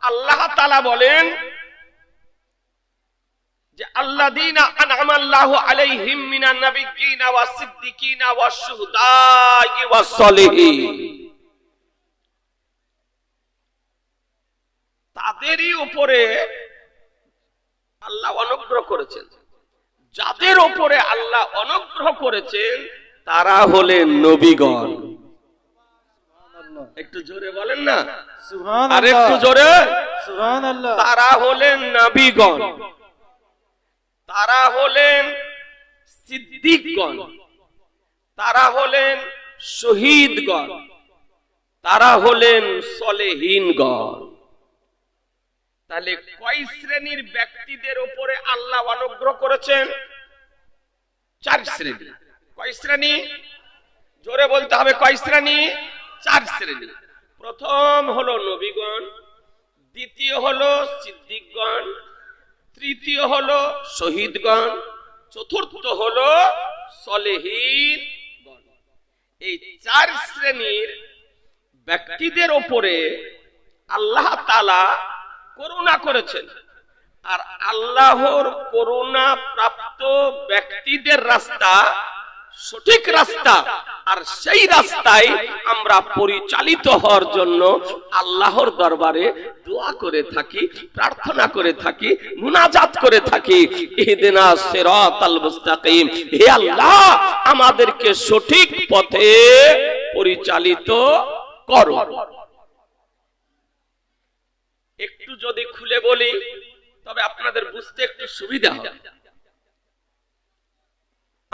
আল্লাহ তালা বলেন যে সালিহিন। তাদেরই উপরে আল্লাহ অনুগ্রহ করেছেন। যাদের উপরে আল্লাহ অনুগ্রহ করেছেন, তারা হলেন নবীগণ। একটু জোরে বলেন না? আর একটু জোরে? তারা হলেন নবীগণ। তারা হলেন সিদ্দিকগণ। তারা হলেন শহীদগণ। তারা হলেন সলেহীনগণ। তাহলে কয় শ্রেণির ব্যক্তিদের উপরে আল্লাহ অনুগ্রহ করেছেন? চার শ্রেণি কয় শ্রেণি? জোরে বলতে হবে কয় শ্রেণি? চার শ্রেণি। প্রথম হলো নবীগণ, দ্বিতীয় হলো সিদ্দিকগণ, তৃতীয় হলো শহীদগণ, চতুর্থ হলো সলেহীন এই চার শ্রেণির ব্যক্তিদের ওপরে আল্লাহ তালা করুণা করেছেন। আর আল্লাহর করুণা প্রাপ্ত ব্যক্তিদের রাস্তা সঠিক রাস্তা আর সেই রাস্তায় আমরা পরিচালিত হওয়ার জন্য আল্লাহর দরবারে দোয়া করে থাকি, প্রার্থনা করে থাকি, মুনাজাত করে থাকি। ইহদিনা সিরাতাল মুস্তাকিম। হে আল্লাহ, আমাদেরকে সঠিক পথে পরিচালিত করো। একটু যদি খুলে বলি, তবে আপনাদের বুঝতে একটু সুবিধা হবে।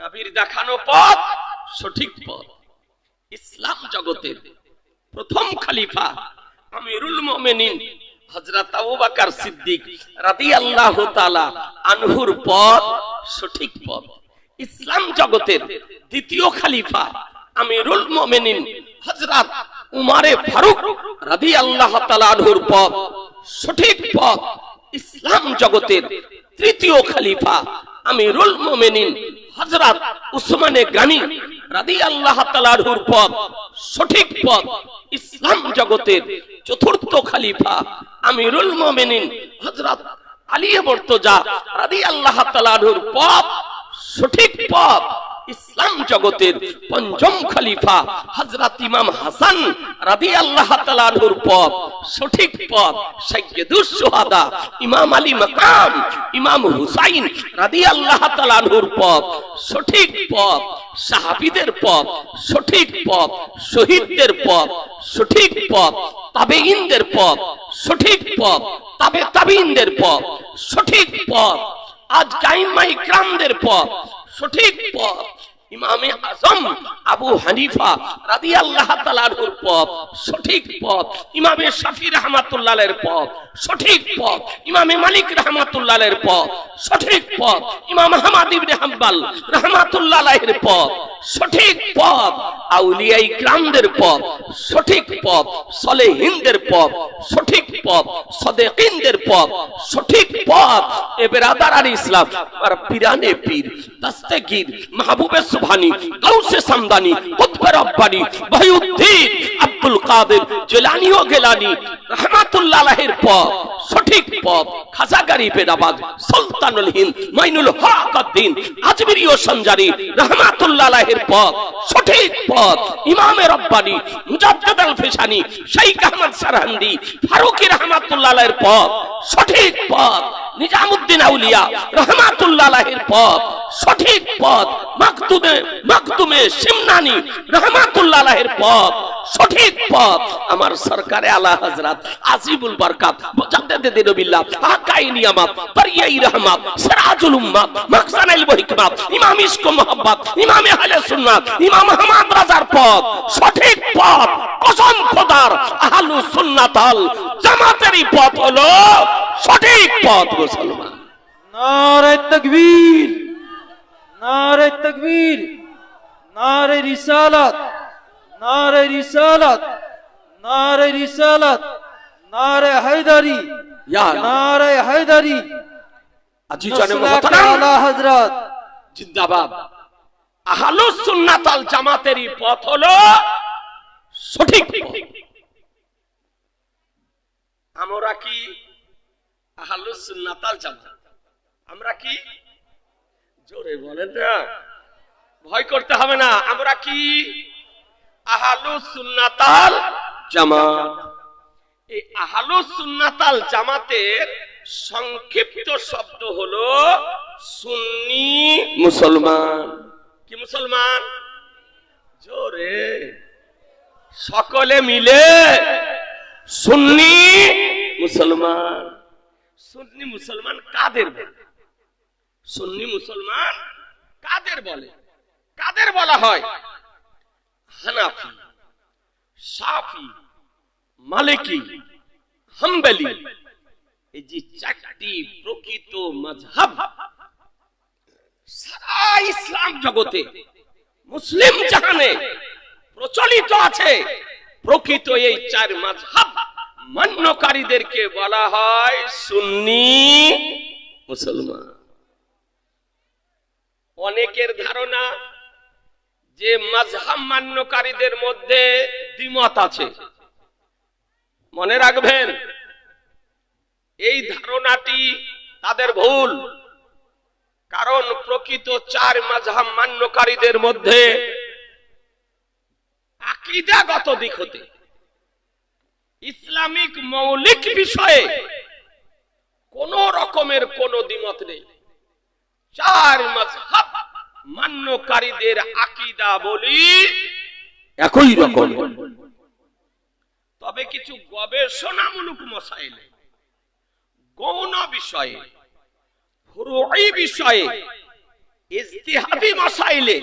নবীর দেখানো পথ, সঠিক পথ। ইসলাম জগতের প্রথম খলিফা আমিরুল মুমিনিন হযরত আবু বকর সিদ্দিক রাদিয়াল্লাহু তাআলা আনহুর পথ, সঠিক পথ। ইসলাম জগতের দ্বিতীয় খলিফা আমিরুল মুমিনিন হযরত উমারে ফারুক রাদিয়াল্লাহু তাআলা আনহুর পথ, সঠিক পথ। ইসলাম জগতের তৃতীয় খলিফা আমিরুল মুমিনিন হযরত উসমানে গানি রাদিয়াল্লাহু তাআলার পথ, সঠিক পথ, ইসলাম জগতের চতুর্থ খলিফা আমিরুল মুমিনিন হযরত আলী মুর্তজা রাদিয়াল্লাহু তাআলার পথ, সঠিক পথ। ইসলাম জগতের পঞ্চম খলিফা হযরত ইমাম হাসান রাদিয়াল্লাহু তাআলার পথ, সঠিক পথ সাইয়্যিদুস শুহাদা, ইমাম আলী মাকাম, ইমাম হুসাইন রাদিয়াল্লাহু তাআলার পথ, সঠিক পথ, সাহাবিদের পথ, সঠিক পথ, শহীদদের পথ, সঠিক পথ, তাবেঈনদের পথ, সঠিক পথ, তাবে তাবিনদের পথ, সঠিক পথ আজ কাইমা ইকরামদের পথ সঠিক পথ। ইমামে আজম আবু হানিফা রাদি আল্লাহ তাআলার পথ, সঠিক পথ। ইমামে শাফি রাহমাতুল্লাহের পথ, সঠিক পথ। ইমামে মালিক রাহমাতুল্লাহের পথ, সঠিক পথ। ইমাম আহমদ ইবনে হাম্বল রাহমাতুল্লাহের পথ, সঠিক পথ। আউলিয়া ইকরামদের পথ, সঠিক পথ। সলেহিনদের পথ, সঠিক পথ। সদেকিনদের পথ, সঠিক পথ। এ বেরাদার ইসলাম আর পিরানে পীর দস্তগীর মাহবুবে সুবহানি গাউসে সামদানি, কুতবে রব্বানি আব্দুল কাদের জিলানী ও গেলানি, রহমাতুল্লাহ আলাইহির পথ, সঠিক পথ, খাজা সুলতানুল হিন্দ, মাইনুল হক উদ্দিন আজমিরি ও সঞ্জারি, রহমাতুল্লাহ আলাইহির পথ, সঠিক পথ, ইমামে রব্বানি, মুজাদ্দিদ আল শাইখ আহমদ সারহান্দি, ফারুকি রহমাতুল্লাহ আলাইহির পথ, সঠিক পথ, নিজামুদ্দিন আউলিয়া, রহমাতুল্লাহ আলাইহির পথ, সঠিক পথ মাকতুমে মাকতুমে রহমাতুল্লাহ আলাইহির পথ, সঠিক পথ। আমার সরকারে আলা হযরত আজিবুল বরকাত দিনবিল্লাহ আকাই নিয়ামত রহমত, সিরাজুল উম্মাত মাকসানাল হিকমত ইমাম ইমাম আহলে সুন্নাত, ইমাম আহমদ রাজার পথ, সঠিক পথ, কসম খোদার আহলু সুন্নাতাল জামাতেরই পথ হলো সঠিক পথ, মুসলমান। নারে তকবীর। নারে তকবীর নারে রিসালাত নারে রিসালাত নারে রিসালাত নারে হায়দারি। নারে হায়দারি। হযরত। জিন্দাবাদ। আহলুস সুন্নাত আল জামাতেরই পথ হলো সঠিক। আমরা কি আহলুস সুন্নাত আল জামাত? আমরা কি জোরে বলেন ভয় করতে হবে না। আমরা কি? আহলুস সুন্নাত আল জামাত। এই আহলুস সুন্নাত আল জামাতের সংক্ষিপ্ত শব্দ হলো সুন্নি মুসলমান। কি মুসলমান? জোরে। সকলে মিলে সুন্নি মুসলমান। সুন্নি মুসলমান কাদের? বলে সুন্নি মুসলমান কাদের বলে? কাদের বলা হয়? হানাফি, সাফি, মালিকি এই যে চারটি প্রকৃত মাযহাব সারা ইসলাম জগতে মুসলিম জাহানে প্রচলিত আছে, প্রকৃত এই চার মাযহাব মান্যকারীদেরকে বলা হয় সুন্নি মুসলমান। অনেকের ধারণা যে মাঝহাম মান্যকারীদের মধ্যে দ্বিমত আছে। মনে রাখবেন, এই ধারণাটি তাদের ভুল। কারণ প্রকৃত চার মাঝহাম মান্যকারীদের মধ্যে আকিদাগত দিক হতে, ইসলামিক মৌলিক বিষয়ে কোন রকমের কোন দ্বিমত নেই। চার মাঝহাব মান্যকারীদের আকিদা বলি একই রকম। তবে কিছু গবেষণামূলক মশাইলে গৌণ বিষয়ে ফুরুই বিষয়ে ইজতিহাদি মাসাইলে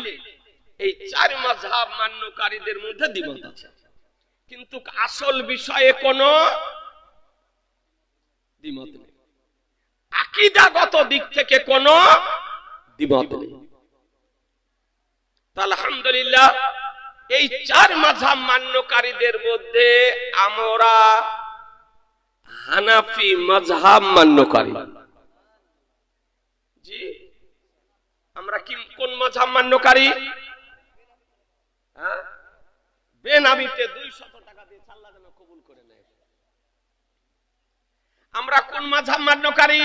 এই চার মাযহাব মান্যকারীদের মধ্যে দ্বিমত আছে। কিন্তু আসল বিষয়ে কোনো দ্বিমত নেই। আকীদাগত দিক থেকে কোনো দ্বিমত নেই। আলহামদুলিল্লাহ, এই চার মাঝহাব মান্যকারীদের মধ্যে আমরা হানাফি মাযহাব মান্যকারী। জি, আমরা কি কোন মাযহাব মান্যকারী? হ্যাঁ? বেনামিতে 200 টাকা দিয়ে আল্লাহ যেন কবুল করে নেয় আমরা কোন মাযহাব মান্যকারী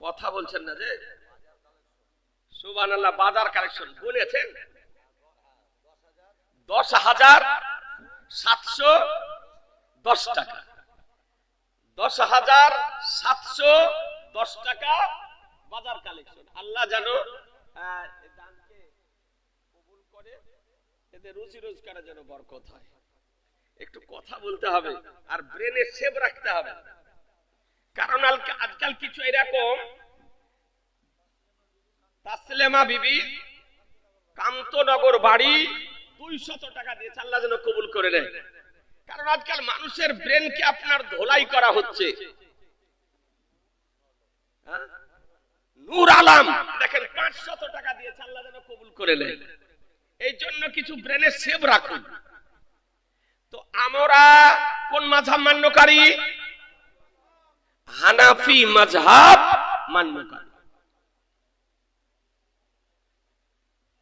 কথা বলছেন না যে? সুবহানাল্লাহ, বাজার কালেকশন বলেছেন। দশ হাজার সাতশো দশ টাকা। দশ হাজার সাতশো দশ টাকা বাজার কালেকশন। আল্লাহ যেন দানকে কবুল করে, এদের রুজি রোজগারে যেন বরকত হয়। একটু কথা বলতে হবে আর ব্রেনে সেভ রাখতে হবে। কারণ আজকাল কিছু এরকম, তাসলেমা বিবি, কান্তনগর বাড়ি দুই শত টাকা দিয়ে আল্লাহ যেন কবুল করে নেয়। কারণ আজকাল মানুষের ব্রেনকে আপনার ধোলাই করা হচ্ছে। হ্যাঁ? নূর আলাম, দেখেন পাঁচ শত টাকা দিয়ে আল্লাহ যেন কবুল করে নেয়। এই জন্য কিছু ব্রেনে সেভ রাখুন। তো আমরা কোন মাঝহাব মান্যকারী? হানাফি মাঝহাব মান্যকারী।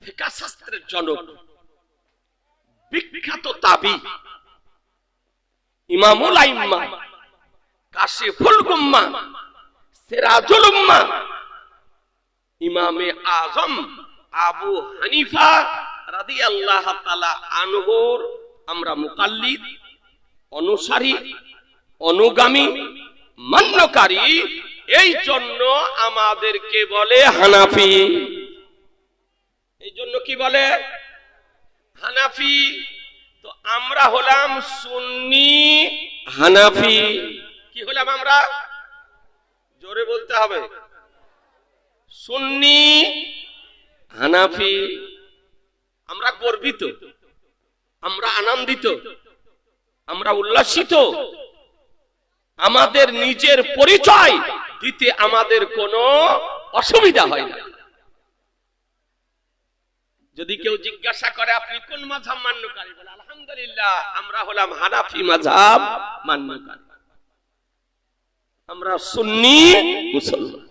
ফিকা শাস্ত্রের জনক, বিখ্যাত তাবি, ইমামুল আইম্মা, কাশিফুল গুম্মা, সিরাজুল উম্মা, ইমামে আজম আবু হানিফা রাদিয়াল্লাহু তাআলা আনহুর আমরা মুকাল্লিদ, অনুসারী, অনুগামী, মান্যকারী। এই জন্য আমাদেরকে বলে হানাফি। এই জন্য কি বলে? হানাফি। তো আমরা হলাম সুন্নি হানাফি। কি হলাম আমরা? জোরে বলতে হবে। সুন্নি হানাফি। আমরা গর্বিত। আমরা আনন্দিত, আমরা উল্লাসিত। আমাদের নিজের পরিচয় দিতে আমাদের কোনো অসুবিধা হয় না। যদি কেউ জিজ্ঞাসা করে, আপনি কোন মাঝাব মান্যকারী? বলে, আলহামদুলিল্লাহ, আমরা হলাম হানাফি মাঝাব মান্যকারী। আমরা সুন্নি মুসলমান।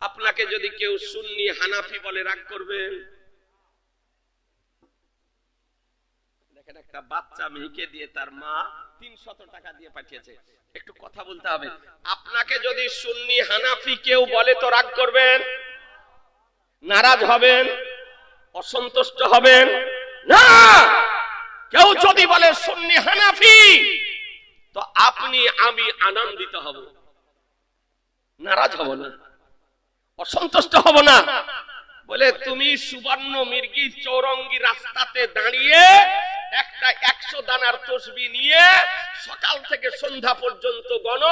আপনাকে যদি কেউ সুন্নি হানাফি বলে রাগ করবে একটা বাচ্চা মেয়েকে দিয়ে তার মা টাকা দিয়ে পাঠিয়েছে। একটু কথা বলতে হবে। আপনাকে যদি সুন্নি হানাফি কেউ বলে, তো রাগ করবেন? নারাজ হবেন? অসন্তুষ্ট হবেন? না! কেউ যদি বলে, সুন্নি হানাফি তো আপনি, আমি আনন্দিত হব। নারাজ হব না। অসন্তুষ্ট হব না। বলে, তুমি সুবর্ণ মির্গি চৌরঙ্গি রাস্তাতে দাঁড়িয়ে একটা একশো দানার তসবি নিয়ে সকাল থেকে সন্ধ্যা পর্যন্ত গণ।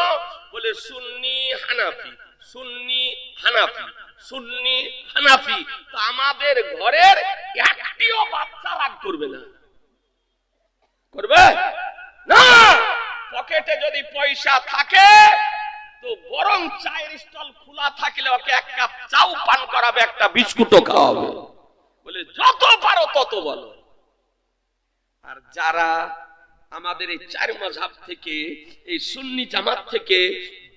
বলে, সুন্নি হানাফি সুন্নি হানাফি সুন্নি হানাফি, তো আমাদের ঘরের একটিও বাচ্চা রাগ করবে না। করবে? না! পকেটে যদি পয়সা থাকে তো বরং চায়ের স্টল খোলা থাকলে ওকে এক কাপ চাও পান করাবে, একটা বিস্কুটও খাওয়াবে। বলে, যত পারো তত বলো। আর যারা আমাদের এই চার মজাব থেকে, এই সুন্নি জামাত থেকে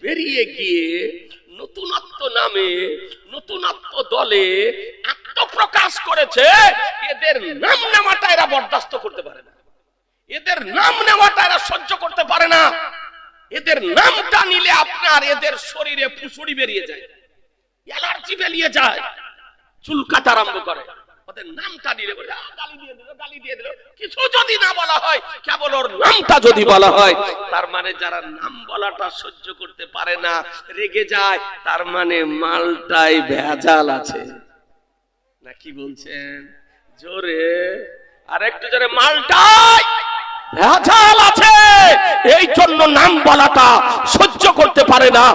বেরিয়ে গিয়ে নতুনত্ব নামে, নতুনত্ব দলে আত্মপ্রকাশ করেছে, এদের নাম নেওয়াটা এরা বরদাস্ত করতে পারে না। এদের নাম নেওয়াটা এরা সহ্য করতে পারে না। এদের নামটা নিলে আপনার এদের শরীরে ফুসুড়ি বেরিয়ে যায়, অ্যালার্জি বেরিয়ে যায় চুল কাটা আরম্ভ করে। ওদের নামটা নিলে বলে গালি দিয়ে দিল, গালি দিয়ে দিল। কিছু যদি না বলা হয়, কেবল ওর নামটা যদি বলা হয়, তার মানে যারা নাম বলাটা সহ্য করতে পারে না, রেগে যায়, তার মানে মালটাই ভেজাল আছে। না কি বলছেন? জোরে আর একটু জোরে, মালটাই! ভেজাল আছে। এই জন্য নাম বলাটা সহ্য করতে পারে না।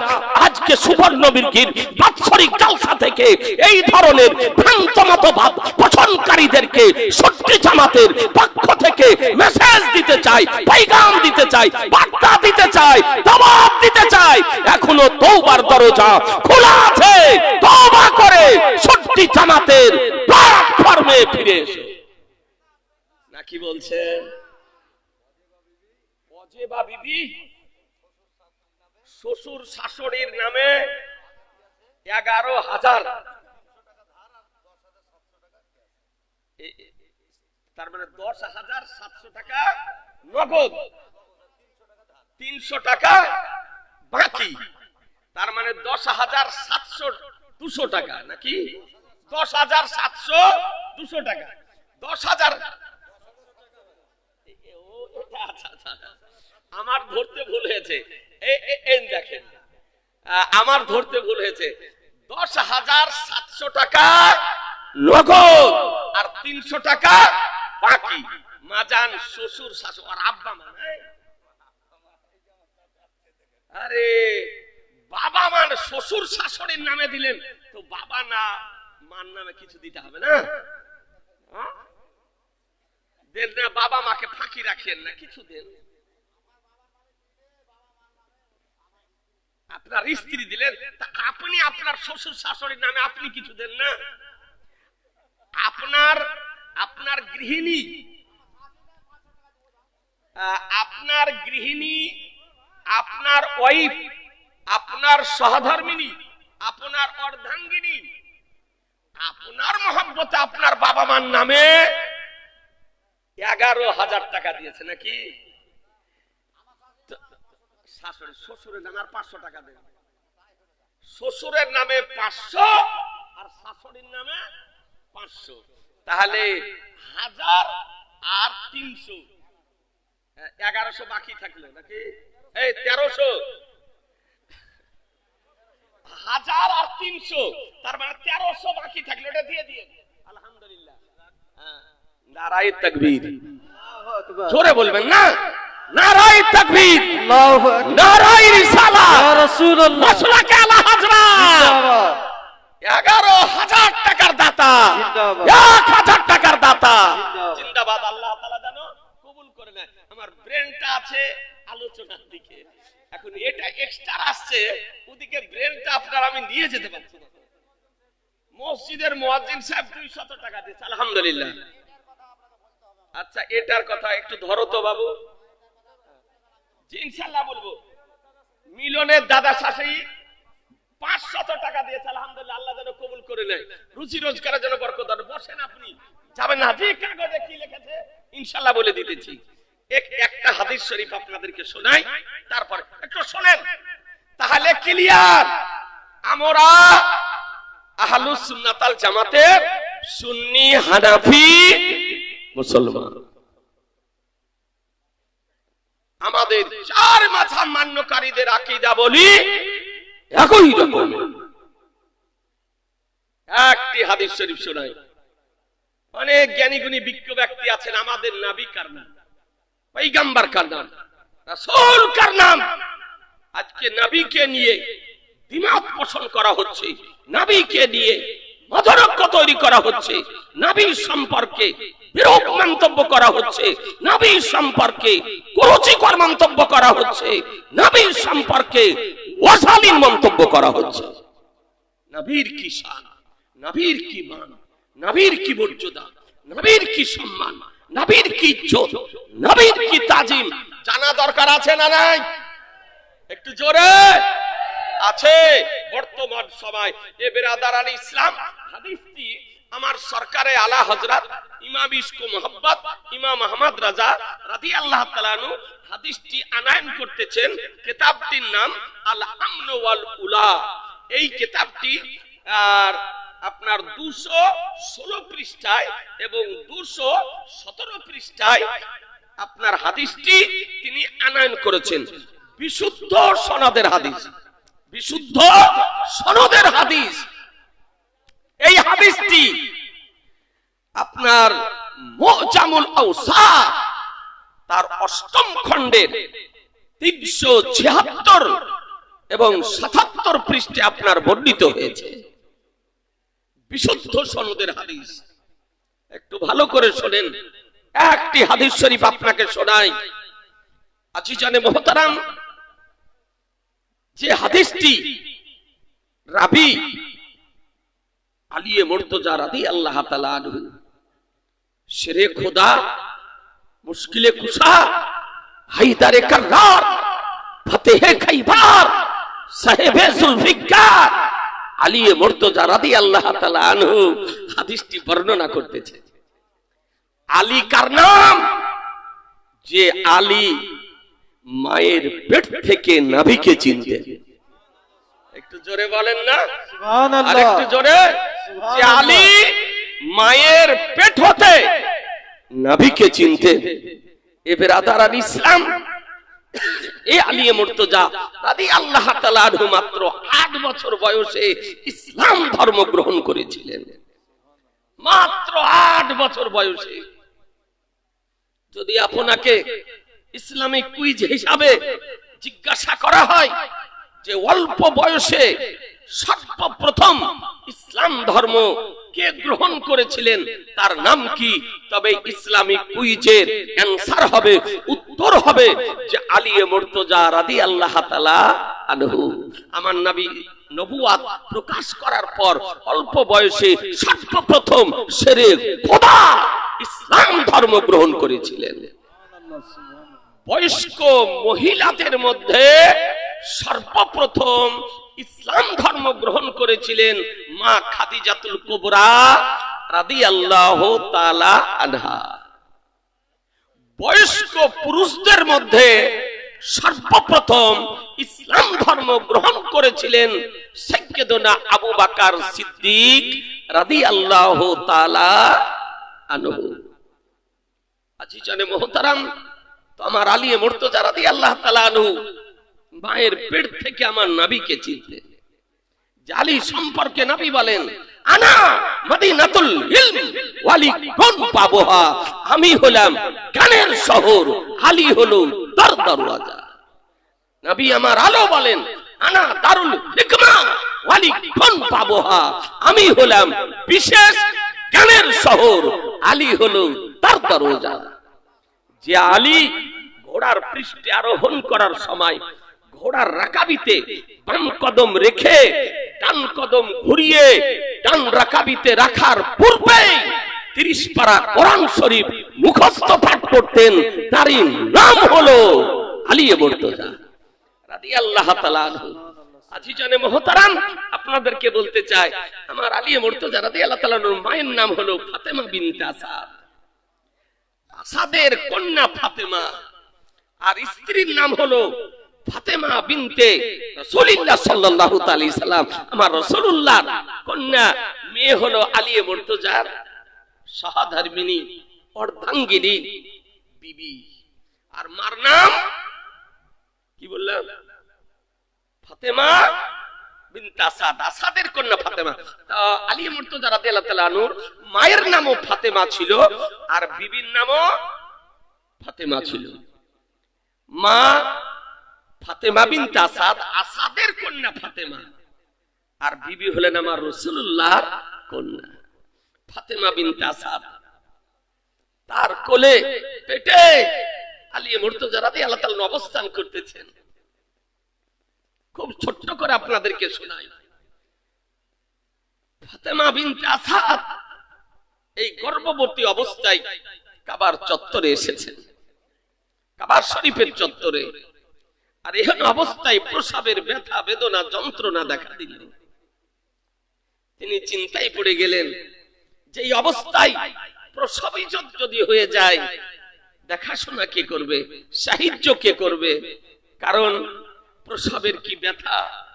আজকে সুবর্ণ বীরগির বাৎসরিক জলসা থেকে এই ধরনের ভ্রান্তমত ভাব পোষণকারীদেরকে সত্যি জামাতের পক্ষ থেকে মেসেজ দিতে চাই পাইগাম দিতে চাই বার্তা দিতে চাই দাবাব দিতে চাই এখনও তৌবার দরজা খোলা আছে। তওবা করে সত্যি জামাতের প্ল্যাটফর্মে ফিরে এসে। নাকি বলছে বলছেন অজেবা বিবি শ্বশুর শাশুড়ির নামে এগারো হাজার। তার মানে দশ হাজার সাতশো টাকা নগদ। তিনশো টাকা বাকি। তার মানে দশ হাজার সাতশো দুশো টাকা নাকি? দশ হাজার সাতশো দুশো টাকা। দশ হাজার আচ্ছা, আচ্ছা। আমার ধরতে ভুল হয়েছে। দেখেন। আমার ধরতে ভুল হয়েছে। দশ হাজার সাতশো টাকা নগদ আর তিনশো টাকা বাকি। মাজান শ্বশুর, শাশুড়, আর আব্বা মানে আরে, বাবা মান শ্বশুর, শাশুড়ির নামে দিলেন। তো বাবা না, মার নামে কিছু দিতে হবে না? দেন না, বাবা মাকে ফাঁকি রাখেন না, কিছু দেন আপনার স্ত্রী দিলেন আপনি আপনার শ্বশুর শাশুড়ির নামে আপনি কিছু দেন না। আপনার আপনার গৃহিণী আপনার গৃহিণী, আপনার ওয়াইফ, আপনার সহধর্মিনী, আপনার অর্ধাঙ্গিনী, আপনার মহব্বতে আপনার বাবা মার নামে এগারো হাজার টাকা দিয়েছে নাকি? শাশুড়ি শ্বশুরের নামে আর পাঁচশো টাকা দেবে শ্বশুরের নামে পাঁচশো? আর শাশুড়ির নামে পাঁচশো। তাহলে হাজার আর তিনশো। এগারোশো বাকি থাকল নাকি? এই তেরোশো। হাজার আর তিনশো তার মানে তেরোশো বাকি থাকল এটা দিয়ে দিয়ে। আলহামদুলিল্লাহ। নারাই তকবীর। জোরে বলবেন না? নারাই তকবীর আল্লাহু আকবার। নারাই রিসালা ইয়া রাসূলুল্লাহ। মাসলাকে আলা হাজরা। এগারো হাজার টাকার দাতা। এক হাজার টাকার দাতা। জিন্দাবাদ। আল্লাহ তাআলা জানো কবুল করে নেয়। আমার ব্রেনটা আছে আলোচনার দিকে। এখন এটা এক্সট্রা আসছে ওদিকে ব্রেনটা আপনার আমি নিয়ে যেতে পারছি না। মসজিদের মুয়াজ্জিন সাহেব 200 টাকা দিয়েছে আলহামদুলিল্লাহ। আচ্ছা এটার কথা একটু ধরো তো বাবু। জি ইনশাআল্লাহ বলব, মিলনের দাদা শাশুড়ি পাঁচশত টাকা দিয়েছে, আলহামদুলিল্লাহ, আল্লাহ যেন কবুল করে নেয়। রুচি রোজগারের জন্য বরকত বসেন আপনি। যাবেন না। যে কাগজে কি লিখেছে ইনশাল্লাহ বলে দিতেছি। এক একটা হাদিস শরীফ আপনাদেরকে শোনাই। তারপর একটু শোনেন। তাহলে ক্লিয়ার। আমরা আহলুস সুন্নাতাল জামাতের সুন্নি হানাফি মুসলমান। আমাদের চার মাঝাব মান্যকারীদের আকীদা বলি, একই রকম। একটি হাদিস শরীফ শোনাই অনেক জ্ঞানী গুণী বিজ্ঞ ব্যক্তি আছেন, আমাদের নাবি কার নাম? পৈগাম্বার কার নাম? রাসূল কার নাম? আজকে নবীকে নিয়ে দিমাগ পোষণ করা হচ্ছে, নবীকে নিয়ে মজরক্য তৈরি করা হচ্ছে। নবী সম্পর্কে বিরূপ মন্তব্য করা হচ্ছে। নবী সম্পর্কে কুরুচিকর মন্তব্য করা হচ্ছে। নবী সম্পর্কে অশালীন মন্তব্য করা হচ্ছে। নবীর কি শান নবীর কি মান? নবীর কি মর্যাদা? নবীর কি সম্মান? নবীর কি ইজ্জত? নবীর কি তাজিম? জানা দরকার আছে না নাই? একটু জোরে! আছে! বর্তমান সময় এ বেরাদারান ইসলাম হাদিসটি আমার সরকারে আলা হযরত ইমাম ইসকো মোহাম্মদ, ইমাম আহমদ রাজা রাদিয়াল্লাহু তাআলা আনহু হাদিসটি আনায়ন করতেছেন। কিতাবটির নাম আল আমন ওয়াল উলা এই কিতাবটি, আর আপনার দুশো ষোলো পৃষ্ঠায় এবং দুশো সতেরো পৃষ্ঠায় আপনার হাদিসটি তিনি আনায়ন করেছেন। বিশুদ্ধ সনাদের হাদিস। বিশুদ্ধ সনদের হাদিস। এই হাদিসটি আপনার মোজামুল আউসা তার অষ্টম খণ্ডের তিনশো ছিয়াত্তর এবং সাতাত্তর পৃষ্ঠে আপনার বর্ণিত হয়েছে। বিশুদ্ধ সনদের হাদিস। একটু ভালো করে শোনেন। একটি হাদিস শরীফ আপনাকে শোনাই। আজি জানে মহতারাম যে হাদিসটি রাবি আলিয়ে মুর্তজা রাদি আল্লাহ শেরে খোদা, মুশকিলে কুশা হাইদারে কাররার, ফতেহে খাইবার, সাহেবে জুলফিকার, আলিয়ে মুর্তজা রাদি আল্লাহ তাআলা আনহু হাদিসটি বর্ণনা করতেছে। আলী কার নাম? যে আলী মায়ের পেট থেকে নাভিকে চিনতে একটু জোরে বলেন না? আর একটু জোরে। আলী মায়ের পেট হতে নাভিকে চিনতে এবার আদার ইসলাম। এই আলিয়ে মুর্তজা রাদি আল্লাহ তাআলা আনহু মাত্র আট বছর বয়সে ইসলাম ধর্ম গ্রহণ করেছিলেন। মাত্র আট বছর বয়সে। যদি আপনাকে ইসলামিক কুইজ হিসাবে জিজ্ঞাসা করা হয় যে অল্প বয়সে সর্বপ্রথম ইসলাম ধর্ম কে গ্রহণ করেছিলেন? তার নাম কি? তবে ইসলামিক কুইজের অ্যান্সার হবে, উত্তর হবে যে আলিয়ে মুর্তজা রাদি আল্লাহ তালা আনহু। আমার নবী নবুয়াত প্রকাশ করার পর অল্প বয়সে সর্বপ্রথম সেরে খোদা ইসলাম ধর্ম গ্রহণ করেছিলেন। বয়স্ক মহিলাদের মধ্যে সর্বপ্রথম ইসলাম ধর্ম গ্রহণ করেছিলেন মা খাদিজাতুল কুবরা আল্লাহ তালা আনহা। বয়স্ক পুরুষদের মধ্যে সর্বপ্রথম ইসলাম ধর্ম গ্রহণ করেছিলেন সৈয়দনা আবু বাকার সিদ্দিক রাদি আল্লাহ তালা আনহু। আজিজানে মোহতারাম আমার আলিয়ে মুর্তজা রাদি আল্লাহ তালানু মায়ের পেট থেকে আমার নাবিকে চিনতে। জালি সম্পর্কে নাবি বলেন, আনা মদিনাতুল ইলম ওয়ালি আমি হলাম জ্ঞানের শহর, আলী হলো দর দরওয়াজা। নবী আমার আলো বলেন, আনা দারুল হিকমা ওয়ালি কোন পাবোহা আমি হলাম বিশেষ জ্ঞানের শহর, আলী হলো তার দরওয়াজা। যে আলী ঘোড়ার পৃষ্ঠে আরোহণ করার সময় ঘোড়ার রাকাবিতে বাম কদম রেখে ডান কদম ঘুরিয়ে ডান রাকাবিতে রাখার পূর্বে তিরিশ কোরআন শরীফ মুখস্থ পাঠ করতেন। তারই নাম হলো আলিয়ে বর্তজা রাদি আল্লাহ আপনাদেরকে বলতে চাই, আমার আলিয়ে মর্তজা রাদি আল্লাহ মায়ের নাম হলো ফাতেমা বিনতে আসাদ। আসাদের কন্যা ফাতেমা। আর স্ত্রীর নাম হলো ফাতেমা বিনতে রাসূলুল্লাহ সাল্লাল্লাহু তাআলা সাল্লাম। আমার রাসূলুল্লাহ কন্যা, মেয়ে হলো আলিয়ে মুর্তজার সহধর্মিনী অর্ধাঙ্গিনী বিবি। আর মার নাম কি বললাম? ফাতেমা আলী মায়ের নামও ফাতেমা ছিল, আর বিবির নামও ফাতেমা ছিল। মা ফাতেমা বিনত আসাদ। আসাদের কন্যা ফাতেমা। আর বিবি হলেন আমার রাসূলুল্লাহর কন্যা ফাতেমা বিনত আসাদ। তার কোলে পেটে আলী মুর্তজা রাদিয়াল্লাহু তাআলা অবস্থান করতেছেন। খুব ছোট্ট করে আপনাদেরকে শোনাই। ফাতেমা বিনতে আসাদ এই গর্ভবতী অবস্থায় কাবার চত্বরে এসেছেন। কাবার শরীফের চত্বরে। আর এহেন অবস্থায় প্রসাবের ব্যথা, বেদনা, যন্ত্রণা দেখা দিল। তিনি চিন্তায় পড়ে গেলেন যে অবস্থায় প্রসবই যদি- হয়ে যায়, দেখাশোনা কে করবে সাহায্য কে করবে? কারণ প্রসবের কি ব্যথা,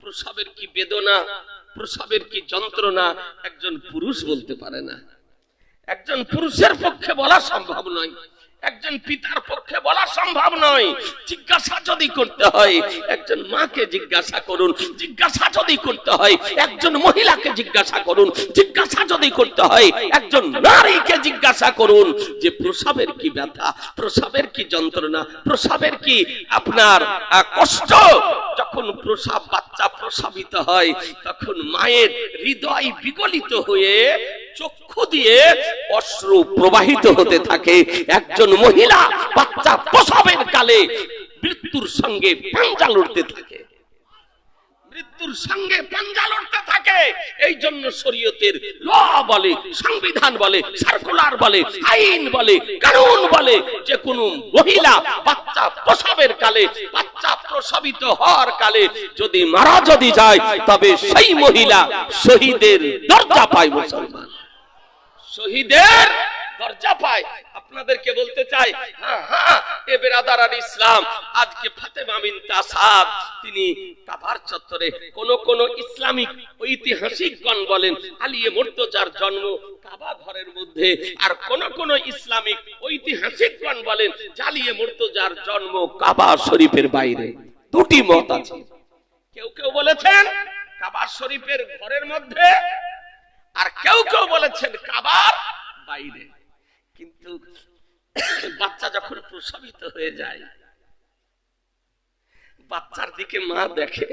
প্রসবের কি বেদনা, প্রসবের কি যন্ত্রণা একজন পুরুষ বলতে পারে না। একজন পুরুষের পক্ষে বলা সম্ভব নয়। একজন পিতার পক্ষে বলা সম্ভব নয়। জিজ্ঞাসা যদি করতে হয়, একজন মাকে জিজ্ঞাসা করুন, জিজ্ঞাসা যদি করতে হয়, একজন মহিলাকে জিজ্ঞাসা করুন, জিজ্ঞাসা যদি করতে হয়, একজন নারীকে জিজ্ঞাসা করুন যে প্রসাবের কি ব্যথা, প্রসাবের কি যন্ত্রণা, প্রসাবের কি আপনার কষ্ট? যখন প্রসাব, বাচ্চা প্রসাবিত হয়, তখন মায়ের হৃদয় বিগলিত হয়ে চক্ষু দিয়ে অশ্রু প্রবাহিত হতে থাকে। একজন মহিলা বাচ্চা প্রসাবের কালে মৃত্যুর সঙ্গে পাঞ্জা লড়তে থাকে। মৃত্যুর সঙ্গে পাঞ্জা লড়তে থাকে। এই জন্য শরীয়তের ল বলে, সংবিধান বলে সার্কুলার বলে, আইন বলে, কানুন বলে যে কোন মহিলা বাচ্চা প্রসবের কালে, বাচ্চা প্রসবিত হওয়ার কালে যদি মারা যদি যায়, তবে সেই মহিলা শহীদের দরজা পায় মুসলমান। শহীদের দরজা পায়। আপনাদেরকে বলতে চাই এ বেরাদার আল ইসলাম, আজকে ফাতেমা বিন তাসাদ তিনি কাবার চত্বরে কোন কোন ইসলামিক ঐতিহাসিকগণ বলেন আলিয়ে মুর্তজার জন্ম কাবা ঘরের মধ্যে, আর কোন কোন ইসলামিক ঐতিহাসিকগণ বলেন জালিয়ে মুর্তজার জন্ম কাবা শরীফের বাইরে। দুটি মত আছে। কেউ কেউ বলেছেন, কাবা শরীফের ঘরের মধ্যে, আর কেউ কেউ বলেছেন কাবার বাইরে। কিন্তু বাচ্চা যখন প্রসবিত হয়ে যায়, বাচ্চার দিকে মা দেখে,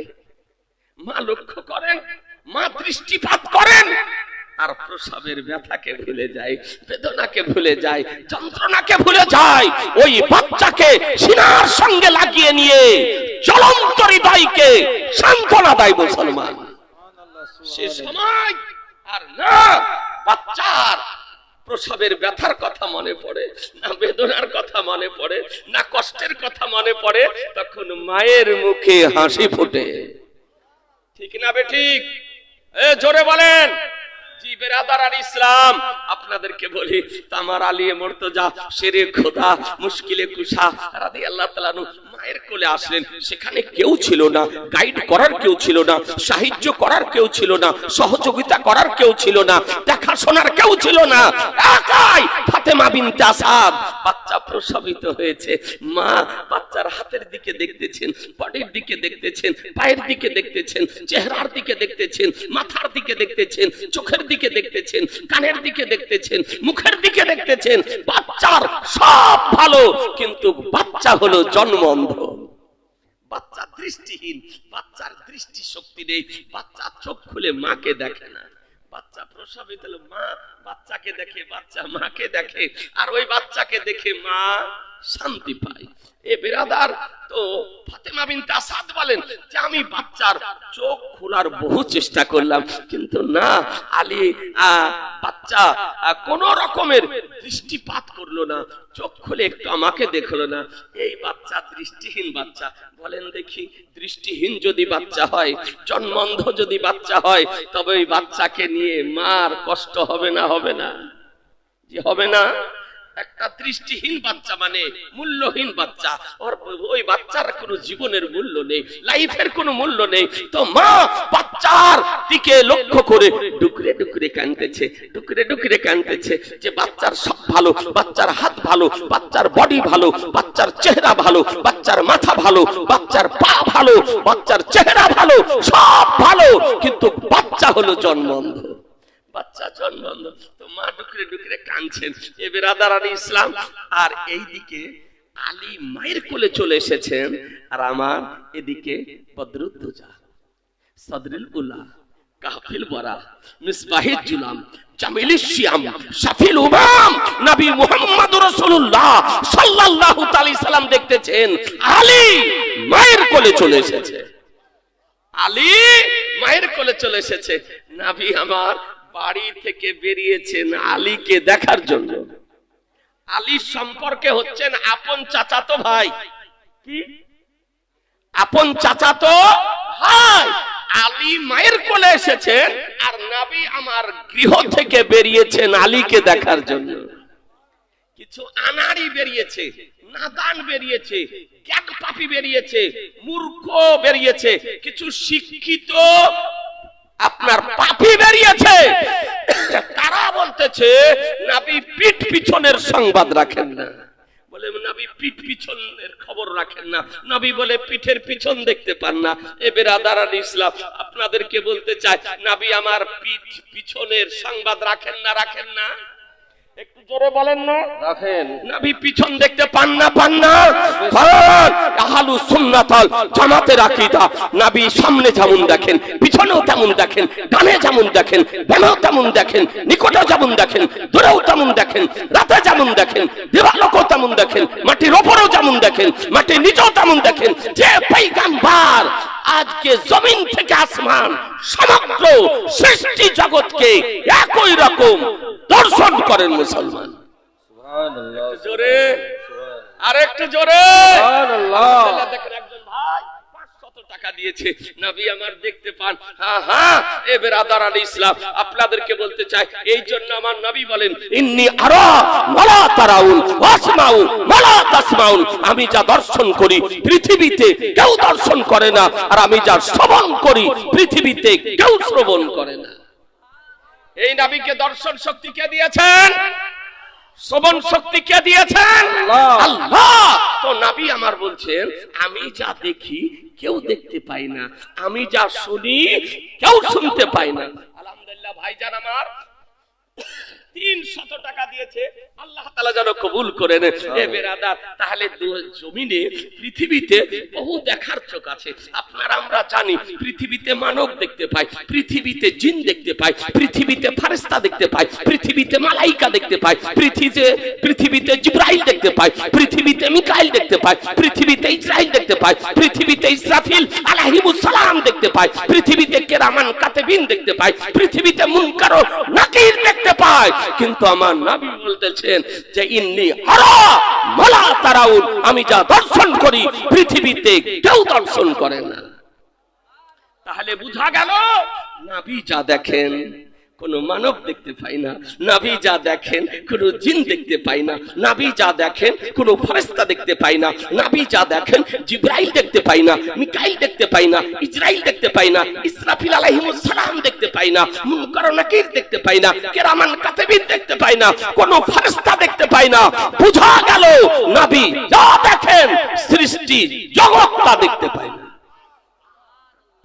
মা লক্ষ্য করেন, মা দৃষ্টিপাত করেন আর প্রসবের ব্যথাকে ভুলে যায়, বেদনাকে ভুলে যায়, যন্ত্রণাকে ভুলে যায়, ওই বাচ্চাকে সিনার সঙ্গে লাগিয়ে নিয়ে জ্বলন্ত হৃদয়কে সান্ত্বনা দেয় মুসলমান। সে সময় আর না, বাচ্চার প্রসবের ব্যথার কথা মনে পড়ে, না বেদনার কথা মনে পড়ে, না কষ্টের কথা মনে পড়ে, তখন মায়ের মুখে হাসি ফোটে। ঠিক না বে ঠিক? এ, জোরে বলেন। সাহায্য করার কেউ ছিল না, সহযোগিতা করার কেউ ছিল না, দেখাশোনার কেউ ছিল না। একাই ফাতেমা বাচ্চা প্রসবিত হয়েছে। মা বাচ্চার হাতের দিকে দেখতেছেন, বডির দিকে দেখতেছেন, পায়ের দিকে দেখতেছেন, চেহারার দিকে দেখতেছেন, মাথার দিকে দেখতেছেন, চোখের দিকে দেখতেছেন, কানের দিকে দেখতেছেন, মুখের দিকে দেখতেছেন, বাচ্চার সব ভালো, কিন্তু বাচ্চা হলো জন্ম অন্ধ বাচ্চা দৃষ্টিহীন, বাচ্চার দৃষ্টি শক্তি নেই, বাচ্চা চোখ খুলে মাকে দেখে না। বাচ্চা প্রসবিত হলো, মা বাচ্চাকে দেখে, বাচ্চা মাকে দেখে, আর ওই বাচ্চাকে দেখে মা শান্তি পায় এ বেরাদার, তো ফাতেমা বিন আসাদ বলেন যে আমি বাচ্চার চোখ খোলার বহু চেষ্টা করলাম। কিন্তু না, আলী বাচ্চা কোন রকমের দৃষ্টিপাত করল না, চোখ খুলে একটু আমাকে দেখল না। এই বাচ্চা দৃষ্টিহীন বাচ্চা। বলেন দেখি, দৃষ্টিহীন যদি বাচ্চা হয়, জন্মন্ধ যদি বাচ্চা হয়, তবে ওই বাচ্চাকে নিয়ে মার কষ্ট হবে না হবে না। যে হবে না একটা দৃষ্টিহীন বাচ্চা মানে মূল্যহীন বাচ্চা। ওর ওই বাচ্চার কোনো জীবনের মূল্য নেই, লাইফের কোনো মূল্য নেই। তো মা বাচ্চার দিকে লক্ষ্য করে ডুকরে ডুকরে কানতেছে, ডুকরে ডুকরে কানতেছে যে বাচ্চার সব ভালো, বাচ্চার হাত ভালো, বাচ্চার বডি ভালো, বাচ্চার চেহারা ভালো, বাচ্চার মাথা ভালো, বাচ্চার পা ভালো, বাচ্চার চেহারা ভালো, সব ভালো। কিন্তু বাচ্চা হলো জন্মন্ধ। বাচ্চা জন্মানো তো মা কাঁদছেন। ইসলাম, আর এইদিকে আলী মায়ের কোলে চলে এসেছেন, আর আমার এদিকে বদরুদ্দোজা বরা মিসবাহিদ জুলাম শিয়াম উমাম, নবী মুহাম্মদ সাল্লাল্লাহু দেখতেছেন, আলী মায়ের কোলে চলে এসেছে। আলী মায়ের কোলে চলে এসেছে। নাবি আমার বাড়ি থেকে বেরিয়েছেন আলীকে দেখার জন্য। আলীর সম্পর্কে হচ্ছেন আপন চাচাতো ভাই। কি? আপন চাচাতো ভাই। আলী মায়ের কোলে এসেছেন আর নাবি আমার গৃহ থেকে বেরিয়েছেন আলীকে দেখার জন্য। কিছু আনাড়ি বেরিয়েছে, নাদান বেরিয়েছে জ্ঞান পাপি বেরিয়েছে, মূর্খ বেরিয়েছে, কিছু শিক্ষিত আপনার পাপি বেরিয়েছে। তারা বলতেছে, নাবি পিঠ পিছনের সংবাদ রাখেন না। বলে, নাবি পিঠ পিছনের খবর রাখেন না। নবী বলে, পিঠের পিছন দেখতে পান না। এ বেরাদার আলী ইসলাম, আপনাদেরকে বলতে চাই, নাবি আমার পিঠ পিছনের সংবাদ রাখেন না রাখেন না। একটু জোরে বলেন না। রাখেন। নবী পিছন দেখতে পান না পান না। আহালু সুন্নাতাল জামাতের আকীদা। নবী সামনে যেমন দেখেন পিছনেও তেমন দেখেন ডানে যেমন দেখেন বামেও তেমন দেখেন নিকটে যেমন দেখেন দূরেও তেমন দেখেন রাতে যেমন দেখেন দিবালোকও তেমন দেখেন মাটির ওপরেও যেমন দেখেন মাটির নিচেও তেমন দেখেন। যে পৈগাম্বার আজকে জমিন থেকে আসমান সমগ্র সৃষ্টি জগৎকে একই রকম দর্শন করেন। মুসলমান। সুবহানাল্লাহ। জোরে। দেখেন একজন ভাই টাকা দিয়েছে। নবী আমার দেখতে পান। হ্যাঁ হ্যাঁ এ বেরাদার আলী ইসলাম আপনাদেরকে বলতে চাই এই জন্য আমার নবী বলেন ইন্নি আরা মালা তারাউন ওয়াসমাউ মালা তাসমাউন। আমি যা দর্শন করি পৃথিবীতে কেউ দর্শন করে না। আর আমি যা শ্রবণ করি পৃথিবীতে কেউ শ্রবণ করে না। এই নাবিকে দর্শন শক্তি কে দিয়েছেন? শ্রবণ শক্তি কে দিয়েছেন? আল্লাহ। তো নবী আমার বলছেন আমি যা দেখি কেউ দেখতে পাই না। আমি যা শুনি কেউ শুনতে পাই না। আলহামদুলিল্লাহ ভাইজান আমার। তিন শত টাকা দিয়েছে। আল্লাহ তালা যেন কবুল করে এ বেরাদার তাহলে জমিনে পৃথিবীতে বহু দেখার চোখ আছে। আপনার আমরা জানি পৃথিবীতে মানব দেখতে পাই পৃথিবীতে জিন দেখতে পাই পৃথিবীতে ফারেস্তা দেখতে পাই পৃথিবীতে মালাইকা দেখতে পাই পৃথিবীতে পৃথিবীতে জিব্রাইল দেখতে পাই পৃথিবীতে মিকাইল দেখতে পাই পৃথিবীতে ইসরাইল দেখতে পাই পৃথিবীতে ইসরাফিল আলাইহিমুস সালাম দেখতে পাই পৃথিবীতে কেরামান কাতেবিন দেখতে পাই পৃথিবীতে মুনকার নাকির দেখতে পাই। কিন্তু আমার নাবি বলতেছেন যে, ইন্নি হারা মালা তারাউন, আমি যা দর্শন করি, পৃথিবীতে কেউ দর্শন করে না। তাহলে বুঝা গেল, নাবি যা দেখেন। কোন মানব দেখতে পাই না নাভি যা দেখেন কোনো জিন দেখতে পাই না নাভি যা দেখেন কোনো ফেরেশতা দেখতে পাই না নাভি যা দেখেন জিব্রাইল দেখতে পাই না মিকাইল দেখতে পাই না ইসরাইল দেখতে পাই না ইসরাফিল সালাম দেখতে পাই না মুনকার নাকির দেখতে পাই না কেরামান কাতিবিন দেখতে পাই না কোনো ফেরেশতা দেখতে পাই না বুঝা গেল নাভি যা দেখেন সৃষ্টি জগৎটা দেখতে পাই না